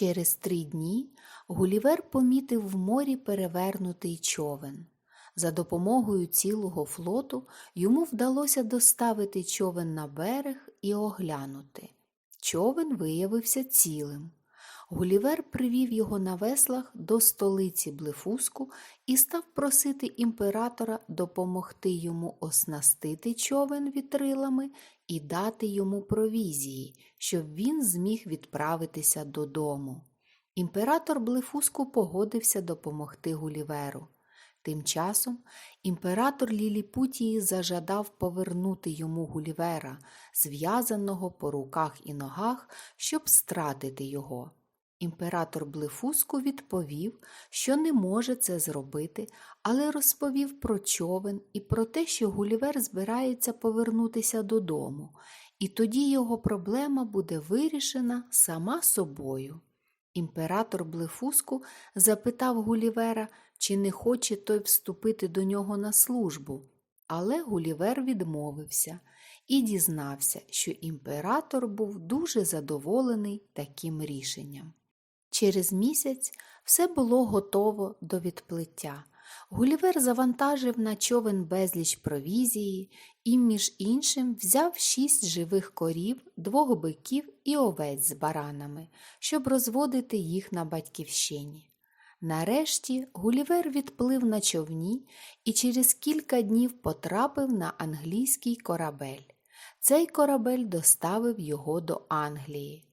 Через три дні Гулівер помітив в морі перевернутий човен. За допомогою цілого флоту йому вдалося доставити човен на берег і оглянути. Човен виявився цілим. Гулівер привів його на веслах до столиці Блефуску і став просити імператора допомогти йому оснастити човен вітрилами і дати йому провізії, щоб він зміг відправитися додому. Імператор Блефуску погодився допомогти Гуліверу. Тим часом імператор Ліліпутії зажадав повернути йому Гулівера, зв'язаного по руках і ногах, щоб стратити його. Імператор Блефуску відповів, що не може це зробити, але розповів про човен і про те, що Гулівер збирається повернутися додому, і тоді його проблема буде вирішена сама собою. Імператор Блефуску запитав Гулівера, чи не хоче той вступити до нього на службу, але Гулівер відмовився і дізнався, що імператор був дуже задоволений таким рішенням. Через місяць все було готово до відплиття. Гулівер завантажив на човен безліч провізії і, між іншим, взяв шість живих корів, двох биків і овець з баранами, щоб розводити їх на батьківщині. Нарешті Гулівер відплив на човні і через кілька днів потрапив на англійський корабель. Цей корабель доставив його до Англії.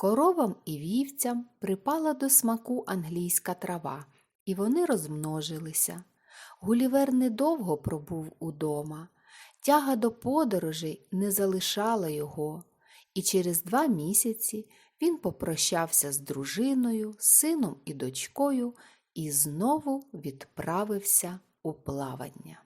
Коровам і вівцям припала до смаку англійська трава, і вони розмножилися. Гулівер недовго пробув удома. Тяга до подорожей не залишала його, і через два місяці він попрощався з дружиною, сином і дочкою і знову відправився у плавання.